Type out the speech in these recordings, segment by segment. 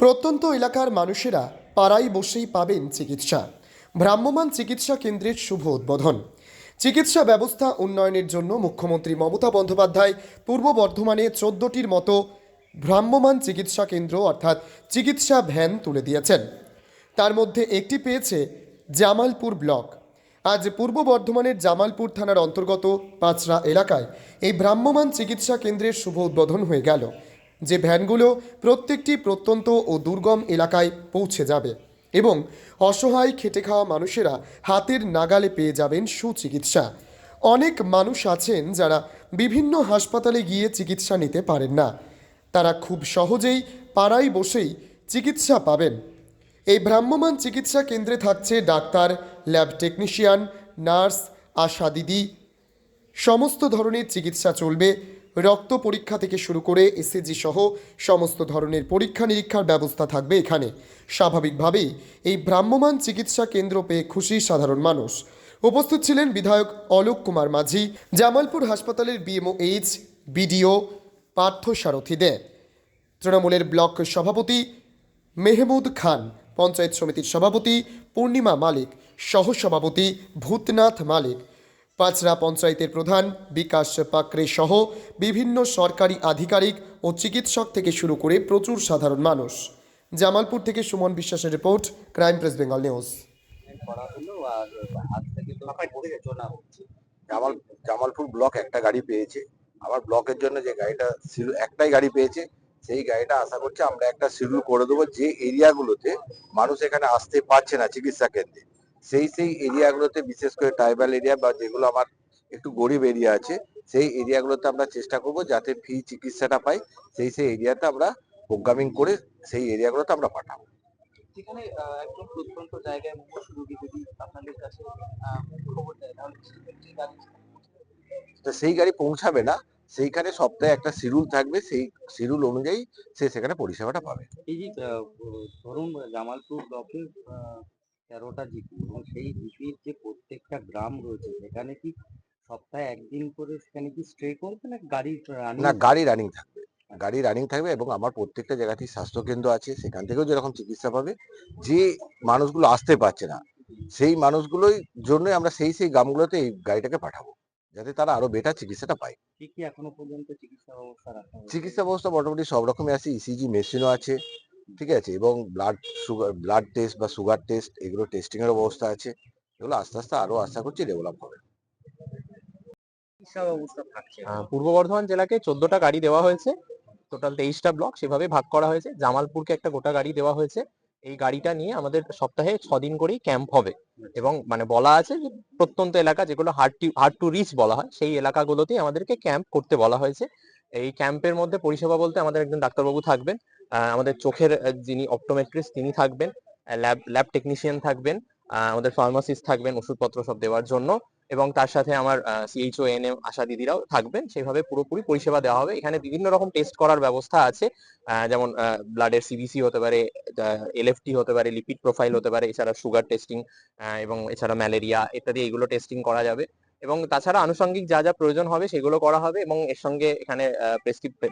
প্রত্যন্ত এলাকার মানুষেরা পাড়ায় বসেই পাবেন চিকিৎসা। ভ্রাম্যমাণ চিকিৎসা কেন্দ্রের শুভ উদ্বোধন। চিকিৎসা ব্যবস্থা উন্নয়নের জন্য মুখ্যমন্ত্রী মমতা বন্দ্যোপাধ্যায় পূর্ব বর্ধমানে চোদ্দটির মতো ভ্রাম্যমাণ চিকিৎসা কেন্দ্র অর্থাৎ চিকিৎসা ভ্যান তুলে দিয়েছেন। তার মধ্যে একটি পেয়েছে জামালপুর ব্লক। আজ পূর্ব বর্ধমানের জামালপুর থানার অন্তর্গত পাঁচরা এলাকায় এই ভ্রাম্যমাণ চিকিৎসা কেন্দ্রের শুভ উদ্বোধন হয়ে গেল। যে ভ্যানগুলো প্রত্যেকটি প্রত্যন্ত ও দুর্গম এলাকায় পৌঁছে যাবে এবং অসহায় খেটে খাওয়া মানুষেরা হাতের নাগালে পেয়ে যাবেন সুচিকিৎসা। অনেক মানুষ আছেন যারা বিভিন্ন হাসপাতালে গিয়ে চিকিৎসা নিতে পারেন না। তারা খুব সহজেই পাড়ায় বসেই চিকিৎসা পাবেন। এই ভ্রাম্যমান চিকিৎসা কেন্দ্রে থাকছে doctor, lab technician, nurse, ASHA দিদি। সমস্ত ধরনের চিকিৎসা চলবে রক্ত পরীক্ষা থেকে শুরু করে এসএজি সহ সমস্ত ধরনের পরীক্ষা নিরীক্ষার ব্যবস্থা থাকবে এখানে। স্বাভাবিকভাবেই এই ভ্রাম্যমান চিকিৎসা কেন্দ্র পেয়ে খুশি সাধারণ মানুষ। উপস্থিত ছিলেন বিধায়ক অলোক কুমার মাঝি, জামালপুর হাসপাতালের BMO H BDO Partha Sarathi De. তৃণমূলের ব্লক সভাপতি মেহমুদ খান, পঞ্চায়েত সমিতির সভাপতি পূর্ণিমা মালিক, সহসভাপতি ভূতনাথ মালিক পাঁচরা পঞ্চায়েতের প্রধান বিকাশ পাকরে সহ বিভিন্ন সরকারি আধিকারিক ও চিকিৎসক থেকে শুরু করে প্রচুর সাধারণ মানুষ। জামালপুর থেকে সুমন বিশ্বাসের report, crime press Bengal news. আর জামালপুর ব্লক একটা গাড়ি পেয়েছে। আমার ব্লকের জন্য যে গাড়িটা একটাই গাড়ি পেয়েছে। সেই গাড়িটা আশা করছি আমরা একটা শিডিউল করে দেবো। যে এরিয়াগুলোতে মানুষ এখানে আসতে পারছে না চিকিৎসা কেন্দ্রে সেই সেই এরিয়াগুলোতে বিশেষ করে ট্রাইবাল এরিয়া বা যেগুলো আমার একটু গরিব এরিয়া আছে সেই এরিয়াগুলোতে আমরা চেষ্টা করব যাতে ফ্রি চিকিৎসাটা পাই। সেই সেই এরিয়াতে আমরা প্রোগ্রামিং করে সেই এরিয়াগুলোতে আমরা পাঠাবো। যেখানে একদম প্রত্যন্ত জায়গায় মুমূর্ষু রোগী যদি আপনাদের কাছে আহ, খবর দেয় তাহলে তো সেই গাড়ি পৌঁছাবে না সেইখানে সপ্তাহে একটা শিডিউল থাকবে সেই শিডিউল অনুযায়ী সে সেখানে পরিষেবাটা পাবে। এই যে ধরুন জামালপুর ব্লকে তেরোটা জিপি এবং সেই জিপির যে প্রত্যেকটা গ্রাম রয়েছে সেখানে কি সপ্তাহে একদিন করে সেখানে কি স্টে করবে না গাড়ি না গাড়ি রানিং থাকবে। গাড়ি রানিং থাকবে এবং আমার প্রত্যেকটা জায়গাতেই স্বাস্থ্য কেন্দ্র আছে সেখান থেকেও যেরকম চিকিৎসা পাবে যে মানুষগুলো আসতে পারছে না সেই মানুষগুলোই জন্যই আমরা সেই সেই গ্রামগুলোতে এই গাড়িটাকে পাঠাবো যাতে তারা আরও বেটার চিকিৎসাটা পায়। কি কি এখনও পর্যন্ত চিকিৎসা ব্যবস্থা? চিকিৎসা ব্যবস্থা মোটামুটি সব রকমই আছে ইসিজি মেশিনও আছে ঠিক আছে এবং ব্লাড সুগার ব্লাড টেস্ট বা সুগার টেস্ট এগুলো টেস্টিং এর ব্যবস্থা আছে এগুলো আস্তে আস্তে আরও আশা করছি ডেভেলপ হবে। পূর্ব বর্ধমান জেলাকে চোদ্দটা গাড়ি দেওয়া হয়েছে টোটাল তেইশটা ব্লক সেভাবে ভাগ করা হয়েছে জামালপুরকে একটা গোটা গাড়ি দেওয়া হয়েছে এই গাড়িটা নিয়ে আমাদের সপ্তাহে ছ দিন করেই ক্যাম্প হবে এবং মানে বলা আছে যে প্রত্যন্ত এলাকা যেগুলো hard to hard to reach বলা হয় সেই এলাকাগুলোতে আমাদেরকে ক্যাম্প করতে বলা হয়েছে এই ক্যাম্পের মধ্যে পরিষেবা বলতে আমাদের একজন ডাক্তারবাবু থাকবেন আমাদের চোখের যিনি অপটোমেট্রিস্ট তিনি থাকবেন ল্যাব ল্যাব টেকনিশিয়ান থাকবেন আমাদের ফার্মাসিস্ট থাকবেন, ওষুধপত্র সব দেওয়ার জন্য এবং তার সাথে আমার সিএইচও এন এম আশা দিদিরাও থাকবেন। সেইভাবে পুরোপুরি পরিষেবা দেওয়া হবে। এখানে বিভিন্ন রকম টেস্ট করার ব্যবস্থা আছে। যেমন ব্লাডের সিবিসি হতে পারে এলএফটি হতে পারে লিপিড প্রোফাইল হতে পারে, এছাড়া সুগার টেস্টিং এবং এছাড়া ম্যালেরিয়া ইত্যাদি এগুলো টেস্টিং করা যাবে। এবং তাছাড়া আনুষঙ্গিক যা যা প্রয়োজন হবে সেগুলো করা হবে এবং এর সঙ্গে এখানে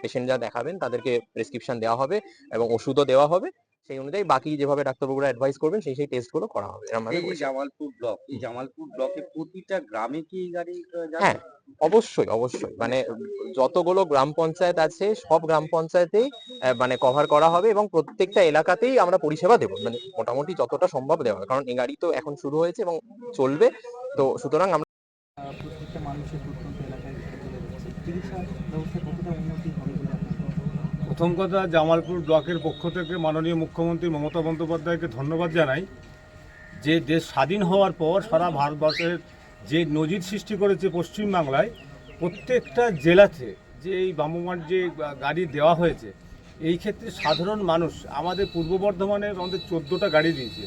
পেশেন্ট যা দেখাবেন তাদেরকে প্রেসক্রিপশন দেওয়া হবে এবং ওষুধও দেওয়া হবে। সেই অনুযায়ী বাকি যেভাবে ডাক্তারবাবুরা অ্যাডভাইস করবেন সেই সেই টেস্টগুলো করা হবে। এই যে জামালপুর ব্লক এই জামালপুর ব্লকে প্রতিটা গ্রামে কি এই গাড়ি হ্যাঁ অবশ্যই অবশ্যই। মানে যতগুলো গ্রাম পঞ্চায়েত আছে সব গ্রাম পঞ্চায়েতেই মানে কভার করা হবে এবং প্রত্যেকটা এলাকাতেই আমরা পরিষেবা দেবো। মানে মোটামুটি যতটা সম্ভব দেওয়া হবে। কারণ এই গাড়ি তো এখন শুরু হয়েছে এবং চলবে। তো সুতরাং প্রত্যেকটা মানুষের প্রত্যন্ত এলাকায় চলে যাচ্ছে। চিকিৎসা ব্যবস্থা কতটা উন্নতি হবে বলে প্রথম কথা, জামালপুর ব্লকের পক্ষ থেকে মাননীয় মুখ্যমন্ত্রী মমতা বন্দ্যোপাধ্যায়কে ধন্যবাদ জানাই যে দেশ স্বাধীন হওয়ার পর সারা ভারতবর্ষের যে নজির সৃষ্টি করেছে পশ্চিমবাংলায়, প্রত্যেকটা জেলাতে যে এই বামুমার যে গাড়ি দেওয়া হয়েছে, এই ক্ষেত্রে সাধারণ মানুষ, আমাদের পূর্ব বর্ধমানে আমাদের চোদ্দোটা গাড়ি দিয়েছে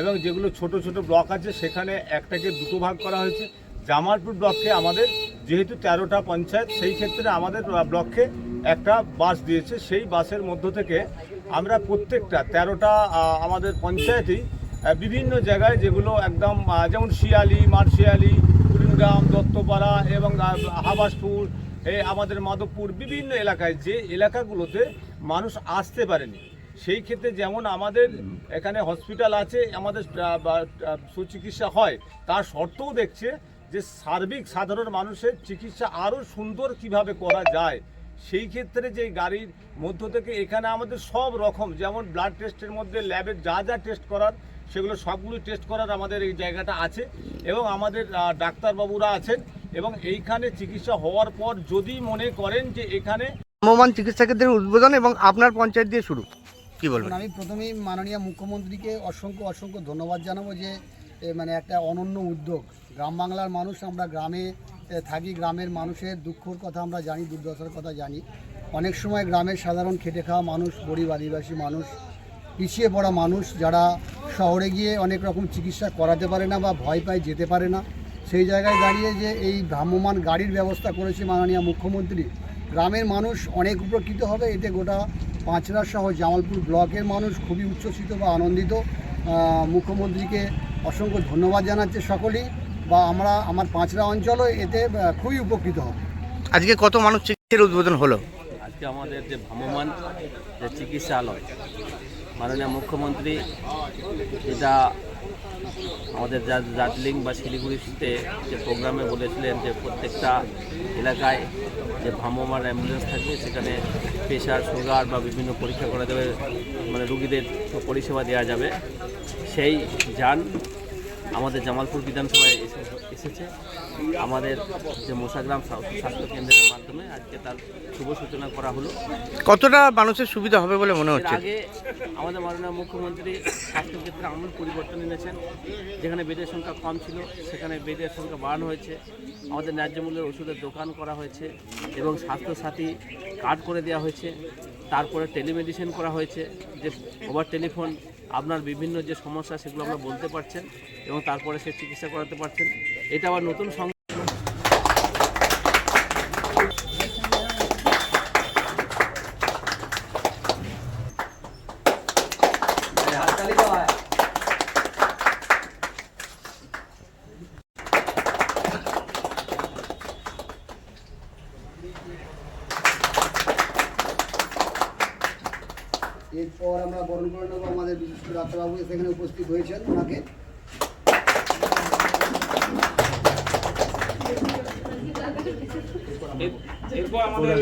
এবং যেগুলো ছোট ছোট ব্লক আছে, সেখানে একটাকে দুটো ভাগ করা হয়েছে। জামালপুর ব্লককে আমাদের যেহেতু তেরোটা পঞ্চায়েত, সেই ক্ষেত্রে আমাদের ব্লককে একটা বাস দিয়েছে। সেই বাসের মধ্য থেকে আমরা প্রত্যেকটা তেরোটা আমাদের পঞ্চায়েতেই বিভিন্ন জায়গায় যেগুলো একদম যেমন শিয়ালি, মারশিয়ালি কুড়িনগ্রাম দত্তপাড়া এবং হাবাসপুর এই আমাদের মাধবপুর বিভিন্ন এলাকায় যে এলাকাগুলোতে মানুষ আসতে পারেনি। সেই ক্ষেত্রে যেমন আমাদের এখানে হসপিটাল আছে, আমাদের সুচিকিৎসা হয়, তার শর্তও দেখছে। যে সার্বিক সাধারণ মানুষের চিকিৎসা আরও সুন্দর কীভাবে করা যায় সেই ক্ষেত্রে যে গাড়ির মধ্য থেকে এখানে আমাদের সব রকম যেমন ব্লাড টেস্টের মধ্যে ল্যাবের যা যা টেস্ট করার সেগুলো সবগুলো টেস্ট করার আমাদের এই জায়গাটা আছে এবং আমাদের ডাক্তারবাবুরা আছেন এবং এইখানে চিকিৎসা হওয়ার পর যদি মনে করেন যে এখানে ভ্রাম্যমান চিকিৎসা কেন্দ্রের উদ্বোধন এবং আপনার পঞ্চায়েত দিয়ে শুরু। কি বলবেন? আমি প্রথমেই মাননীয় মুখ্যমন্ত্রীকে অসংখ্য অসংখ্য ধন্যবাদ জানাব যে মানে একটা অনন্য উদ্যোগ। গ্রাম বাংলার মানুষ আমরা গ্রামে থাকি, গ্রামের মানুষের দুঃখর কথা আমরা জানি, দুর্দশার কথা জানি। অনেক সময় গ্রামের সাধারণ খেটে খাওয়া মানুষ, গরিব আদিবাসী মানুষ, পিছিয়ে পড়া মানুষ যারা শহরে গিয়ে অনেক রকম চিকিৎসা করাতে পারে না বা ভয় পায় যেতে পারে না, সেই জায়গায় দাঁড়িয়ে যে এই ভ্রাম্যমান গাড়ির ব্যবস্থা করেছে মাননীয় মুখ্যমন্ত্রী, গ্রামের মানুষ অনেক উপকৃত হবে। এতে গোটা পাঁচড়া সহ জামালপুর ব্লকের মানুষ খুবই উচ্ছ্বসিত বা আনন্দিত। মুখ্যমন্ত্রীকে অসংখ্য ধন্যবাদ জানাচ্ছে সকলেই বা আমরা আমার পাঁচরা অঞ্চলও এতে খুবই উপকৃত হবে। আজকে কত মানুষ চিকিৎসার উদ্বোধন হলো? আজকে আমাদের যে ভ্রাম্যমান যে চিকিৎসালয় মাননীয় মুখ্যমন্ত্রী এটা আমাদের যা- দার্জিলিং বা শিলিগুড়িতে যে প্রোগ্রামে বলেছিলেন যে প্রত্যেকটা এলাকায় যে ভ্রাম্যমান অ্যাম্বুলেন্স থাকবে, সেখানে প্রেশার, সুগার বা বিভিন্ন পরীক্ষা করা যাবে মানে রুগীদের পরিষেবা দেওয়া যাবে। সেই যান আমাদের জামালপুর বিধানসভায় এসে- এসেছে। আমাদের যে মোসাগ্রাম স্বাস্থ্য স্বাস্থ্য কেন্দ্রের মাধ্যমে আজকে তার শুভ সূচনা করা হলো। কতটা মানুষের সুবিধা হবে বলে মনে হচ্ছে? আগে আমাদের মাননীয় মুখ্যমন্ত্রী স্বাস্থ্যক্ষেত্রে আমূল পরিবর্তন এনেছেন। যেখানে বেডের সংখ্যা কম ছিল সেখানে বেডের সংখ্যা বাড়ানো হয়েছে। আমাদের ন্যায্য মূল্যের ওষুধের দোকান করা হয়েছে এবং স্বাস্থ্যসাথী কার্ড করে দেওয়া হয়েছে। তারপরে টেলিমেডিসিন করা হয়েছে যে ওভার টেলিফোন আপনার বিভিন্ন যে সমস্যা সেগুলো আমরা বলতে পারছেন এবং তারপরে সে চিকিৎসা করাতে পারছেন। এটা আবার নতুন সং এরপর আমরা বরণ করে নেব আমাদের বিশিষ্ট ডাক্তারবাবু সেখানে উপস্থিত হয়েছেন ওনাকে। এরপর আমাদের